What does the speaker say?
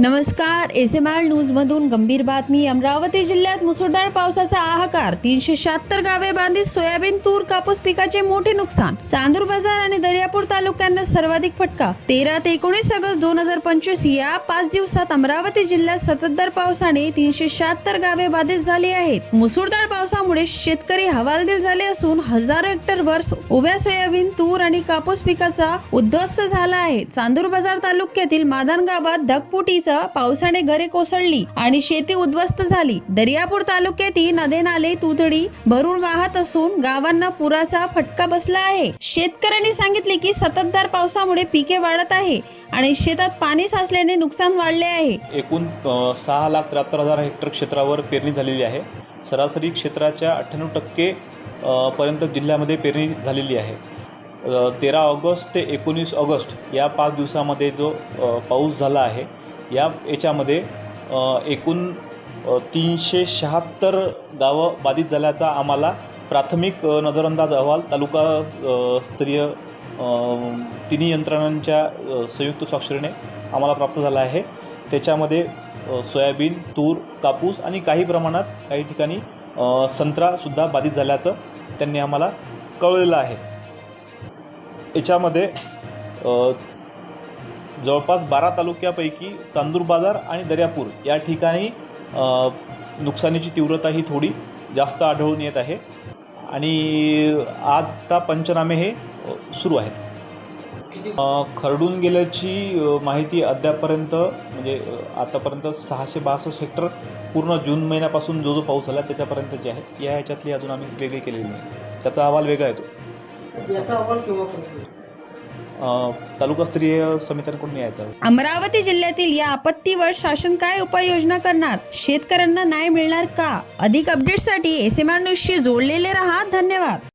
नमस्कार S M R news मधून गंभीर बातमी. अमरावती जिल्ह्यात मुसळधार पावसाचा आहाकार. तीनशे शहात्तर गावे बांधित सोयाबीन तूर कापूस पिकाचे मोठे नुकसान. चांदूर बाजार आणि दर्यापूर तालुक्यांना सर्वाधिक फटका. तेरा ते एकोणीस ऑगस्ट दोन हजार पंचवीस या पाच दिवसात अमरावती जिल्ह्यात सततधार पावसाने तीनशे शहात्तर गावे बाधित झाली आहेत. मुसळधार पावसामुळे शेतकरी हवालदिल झाले असून हजारो हेक्टर वर उभ्या सोयाबीन तूर आणि कापूस पिकाचा उद्ध्वस्त झाला आहे. चांदूर बाजार तालुक्यातील मादान गावात ढगपुटीचा पावसाने घरे कोसळली आणि शेती उद्ध्वस्त झाली. दर्यापूर तालुक्यातील नदे नाले तुथडी भरून वाहत असून गावांना पुराचा फटका बसला आहे. शेतकऱ्यांनी सांगितले की सततधार पावसामुळे पिके वाढत आहे आणि शेतात पाणी साचल्याने नुकसान वाढले आहे. एकूण सहा लाख त्र्याहत्तर हजार हेक्टर क्षेत्रावर पेरणी झालेली आहे. सरासरी क्षेत्राच्या अठ्ठ्याण्णव टक्के पर्यंत जिल्ह्यामध्ये पेरणी झालेली आहे. तेरा ऑगस्ट ते एकोणीस ऑगस्ट या पाच दिवसामध्ये जो पाऊस झाला आहे या याच्यामध्ये एकूण तीनशे शहात्तर गावं बाधित झाल्याचा आम्हाला प्राथमिक नजरअंदाज अहवाल तालुका स्तरीय तिन्ही यंत्रणांच्या संयुक्त स्वाक्षरीने आम्हाला प्राप्त झाला आहे. त्याच्यामध्ये सोयाबीन तूर कापूस आणि काही प्रमाणात काही ठिकाणी संत्रासुद्धा बाधित झाल्याचं त्यांनी आम्हाला कळलेलं आहे. याच्यामध्ये जवळपास बारा तालुक्यापैकी चांदूर बाजार आणि दर्यापूर या ठिकाणी नुकसानीची तीव्रता ही थोडी जास्त आढळून येत आहे. आणि आजता पंचनामे हे सुरू आहेत. खरडून गेल्याची माहिती अद्यापपर्यंत म्हणजे आतापर्यंत सहाशे बासष्ट हेक्टर पूर्ण जून महिन्यापासून जो जो पाऊस झाला त्याच्यापर्यंत जे आहे या ह्याच्यातली अजून आम्ही वेगळी केलेली नाही. त्याचा अहवाल वेगळा येतो. याचा अहवाल केव्हा तालुकास्तरीय समित्यांकडून यायचा अमरावती जिल्ह्यातील या आपत्तीवर शासन काय उपाययोजना करणार? शेतकऱ्यांना न्याय मिळणार का? अधिक अपडेटसाठी एस एम आर न्यूजशी जोडलेले राहा. धन्यवाद.